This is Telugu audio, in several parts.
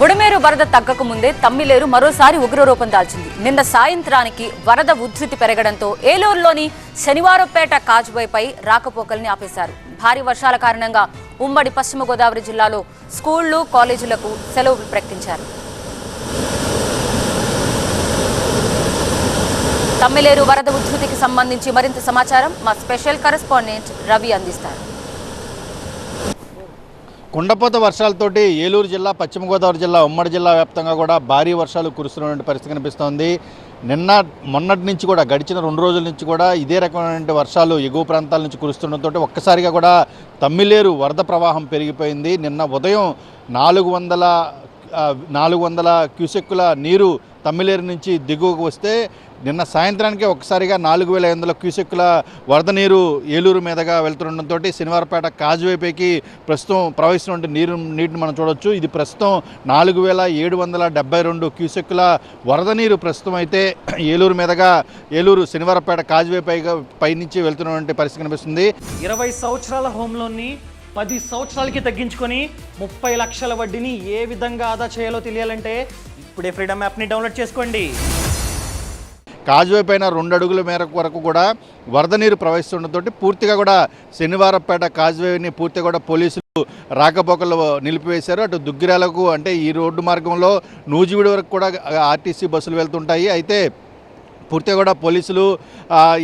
బుడమేరు వరద తగ్గక ముందే తమ్మిలేరు మరోసారి ఉగ్రరూపం దాల్చింది. నిన్న సాయంత్రానికి వరద ఉధృతి పెరగడంతో ఏలూరులోని శనివారంపేట కాజ్వేపై రాకపోకల్ని ఆపేశారు. భారీ వర్షాల కారణంగా ఉమ్మడి పశ్చిమ గోదావరి జిల్లాలో స్కూళ్ళు కాలేజీలకు సెలవులు ప్రకటించారు. తమ్మిలేరు వరద ఉధృతికి సంబంధించి మరింత సమాచారం మా స్పెషల్ కరెస్పాండెంట్ రవి అందిస్తారు. కుండపోత వర్షాలతోటి ఏలూరు జిల్లా పశ్చిమ గోదావరి జిల్లా ఉమ్మడి జిల్లా వ్యాప్తంగా కూడా భారీ వర్షాలు కురుస్తున్నటువంటి పరిస్థితి కనిపిస్తోంది. నిన్న మొన్నటి నుంచి కూడా గడిచిన రెండు రోజుల నుంచి కూడా ఇదే రకమైనటువంటి వర్షాలు ఎగువ ప్రాంతాల నుంచి కురుస్తుండటంతో ఒక్కసారిగా కూడా తమ్మిలేరు వరద ప్రవాహం పెరిగిపోయింది. నిన్న ఉదయం నాలుగు వందల నాలుగు వందల క్యూసెక్కుల నీరు తమ్మిలేరు నుంచి దిగువకు వస్తే నిన్న సాయంత్రానికి ఒకసారిగా నాలుగు వేల ఐదు వందల క్యూసెక్కుల వరద నీరు ఏలూరు మీదుగా వెళ్తుండటంతో శనివారపేట కాజువైపేకి ప్రస్తుతం ప్రవహిస్తున్న నీరు నీటిని మనం చూడవచ్చు ఇది ప్రస్తుతం నాలుగు వేల ఏడు వందల డెబ్బై రెండు క్యూసెక్కుల వరద నీరు ప్రస్తుతం అయితే ఏలూరు మీదగా ఏలూరు శనివారపేట కాజువైపైగా పైనుంచి వెళ్తున్నటువంటి పరిస్థితి కనిపిస్తుంది. ఇరవై సంవత్సరాల హోమ్లోని పది సంవత్సరాలకి తగ్గించుకొని ముప్పై లక్షల వడ్డీని ఏ విధంగా ఆదా చేయాలో తెలియాలంటే ఇప్పుడే ఫ్రీడమ్ యాప్ని డౌన్లోడ్ చేసుకోండి. కాజువే పైన రెండు అడుగుల మేరకు వరకు కూడా వరద నీరు ప్రవహిస్తుండటంతో పూర్తిగా కూడా శనివారంపేట కాజువేని పూర్తిగా కూడా పోలీసులు రాకపోకలు నిలిపివేశారు. అటు దుగ్గిరాలకు అంటే ఈ రోడ్డు మార్గంలో నూజివీడు వరకు కూడా ఆర్టీసీ బస్సులు వెళ్తుంటాయి. అయితే పూర్తిగా కూడా పోలీసులు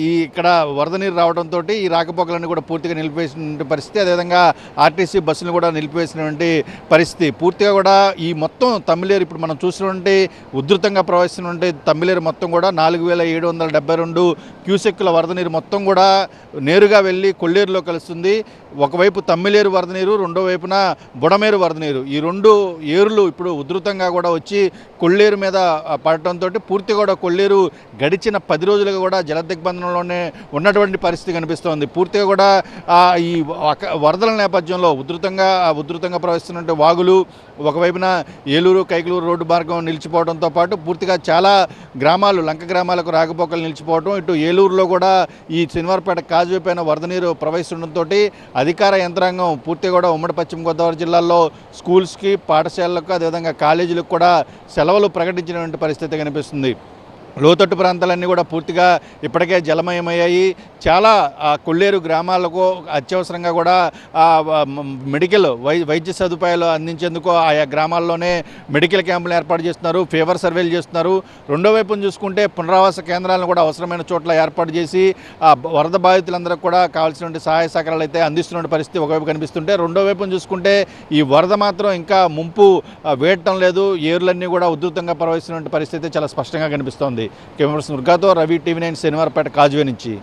ఈ ఇక్కడ వరద నీరు రావడంతో ఈ రాకపోకలన్నీ కూడా పూర్తిగా నిలిపివేసిన పరిస్థితి. అదేవిధంగా ఆర్టీసీ బస్సులను కూడా నిలిపివేసినటువంటి పరిస్థితి. పూర్తిగా కూడా ఈ మొత్తం తమిళేరు ఇప్పుడు మనం చూసినటువంటి ఉధృతంగా ప్రవహిస్తున్నటువంటి తమిళేరు మొత్తం కూడా నాలుగు వేల ఏడు వందల డెబ్బై రెండు క్యూసెక్కుల వరద నీరు మొత్తం కూడా నేరుగా వెళ్ళి కొల్లేరులో కలుస్తుంది. ఒకవైపు తమ్మిలేరు వరద నీరు రెండో వైపున బుడమేరు వరద నీరు. ఈ రెండు ఏరులు ఇప్పుడు ఉధృతంగా కూడా వచ్చి కొల్లేరు మీద పడటంతో పూర్తి కూడా కొల్లేరు గడిచిన పది రోజులుగా కూడా జల దిగ్బంధనంలోనే ఉన్నటువంటి పరిస్థితి కనిపిస్తోంది. పూర్తిగా కూడా ఈ వరదల నేపథ్యంలో ఉధృతంగా ఉధృతంగా ప్రవహిస్తున్న వాగులు ఒకవైపున ఏలూరు కైకలూరు రోడ్డు మార్గం నిలిచిపోవడంతో పాటు పూర్తిగా చాలా గ్రామాలు లంక గ్రామాలకు రాకపోకలు నిలిచిపోవడం ఇటు ఏలూరులో కూడా ఈ శనివారపేట కాజువే పైన వరద నీరు ప్రవహిస్తుండటంతో అధికార యంత్రాంగం పూర్తిగా కూడా ఉమ్మడి పశ్చిమ గోదావరి జిల్లాలో స్కూల్స్కి పాఠశాలలకు అదేవిధంగా కాలేజీలకు కూడా సెలవులు ప్రకటించినటువంటి పరిస్థితి కనిపిస్తుంది. లోతట్టు ప్రాంతాలన్నీ కూడా పూర్తిగా ఇప్పటికే జలమయమయ్యాయి. చాలా కొల్లేరు గ్రామాలకు అత్యవసరంగా కూడా మెడికల్ వై వైద్య సదుపాయాలు అందించేందుకు ఆయా గ్రామాల్లోనే మెడికల్ క్యాంపులు ఏర్పాటు చేస్తున్నారు ఫీవర్ సర్వేలు చేస్తున్నారు. రెండో వైపును చూసుకుంటే పునరావాస కేంద్రాలను కూడా అవసరమైన చోట్ల ఏర్పాటు చేసి ఆ వరద బాధితులందరికీ కూడా కావాల్సినటువంటి సహాయ సహకారాలు అయితే అందిస్తున్న పరిస్థితి ఒకవైపు కనిపిస్తుంటే రెండో వైపును చూసుకుంటే ఈ వరద మాత్రం ఇంకా ముంపు వేయటం లేదు. ఏర్లన్నీ కూడా ఉధృతంగా ప్రవహిస్తున్న పరిస్థితి చాలా స్పష్టంగా కనిపిస్తోంది. Cameras ముర్గాతో Ravi TV nine Shanivarapeta causeway నుంచి